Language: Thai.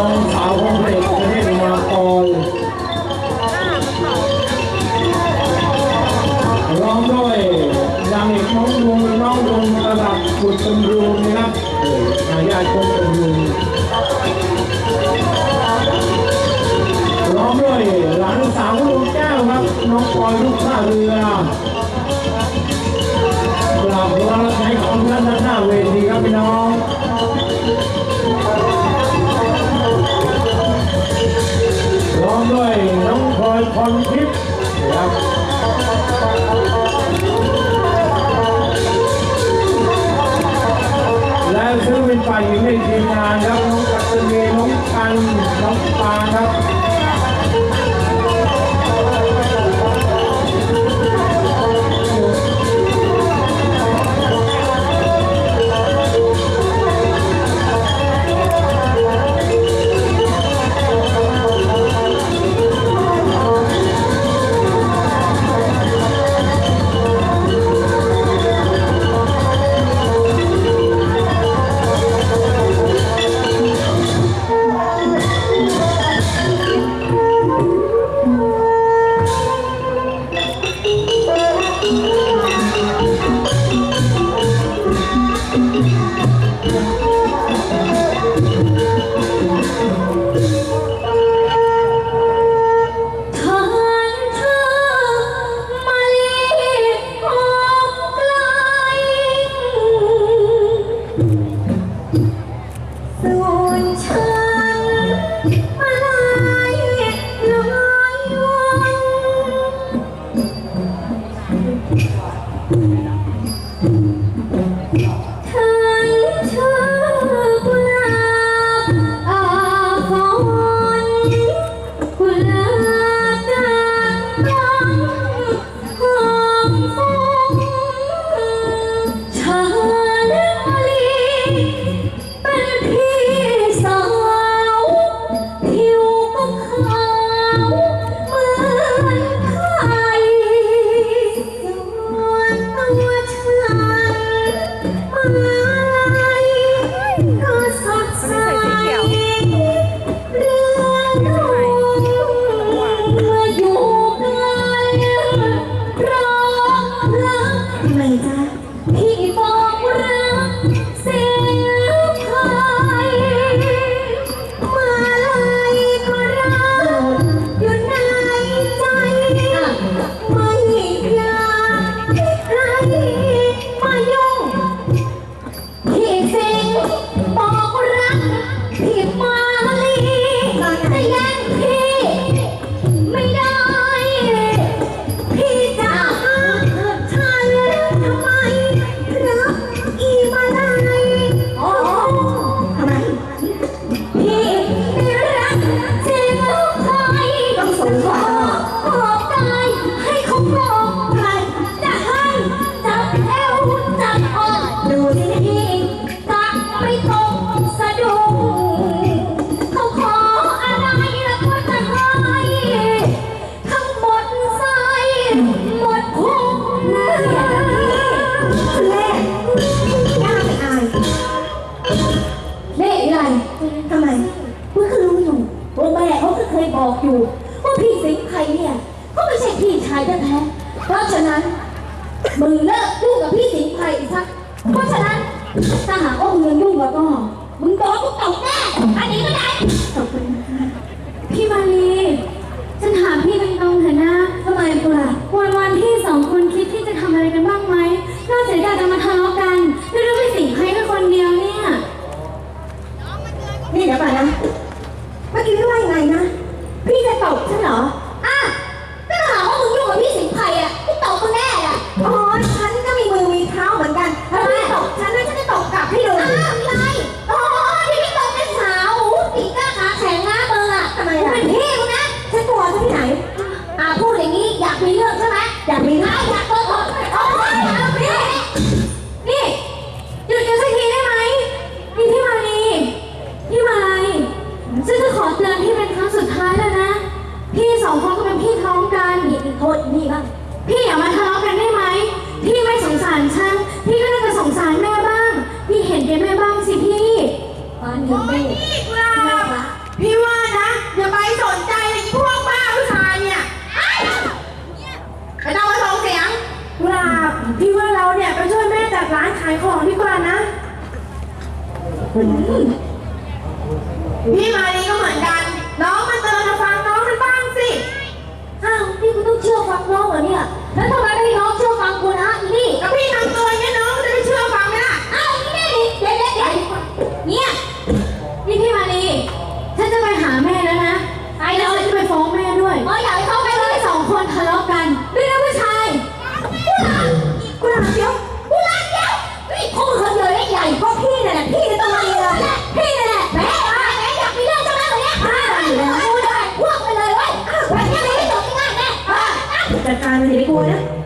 น้องสาวของพระเอกประเทศมากรร้องด้วยนางเอกน้องลุงน้องลุงระดับบุตรตำรูนะครับเออทายาทคนตำรูร้องด้วยหลานสาวลุงแก้วครับน้องปอยลูกท่าเรือกราบขอรับใช้ของท่านด้านหน้าเวทีครับพี่น้อง ด้วยน้องพลอยพรทิพย์ครับและซึ่งเป็นฝ่ายหญิงในทีมงานครับน้องกัตเนีน้องกันน้องปาครับ Amém. อยู่ ว่าพี่สิงห์ไทยเนี่ยก็ไม่ใช่พี่ชายแท้ๆเพราะฉะนั้นมึงเลิกยุ่งกับพี่สิงห์ไทยซะเพราะฉะนั้นถ้าหากว่ามึงยังยุ่งแล้วก็มึงโดนกูตบแน่อันนี้ก็ได้ตบไปพี่มาลี อยากมีไหมอยากเลิอาไปเอนี่หยุดกัสักทีได้ไหมพี่มาลีพี่มาลัยฉัจะขอเตือนพี่เป็นครั้งสุดท้ายแล้วนะ พี่สองคนก็เป็นพี่ท้องกันนี่โทษนี่บ้าง พี่มาดีก็เหมือนกัน น้องมาเตือนมาฟังน้องมันบ้างสิ อ้าว พี่คุณต้องเชื่อฟังน้องเหรอเนี่ย แล้วทำไมไม่น้อง จัดการมันจะไม่กลันะ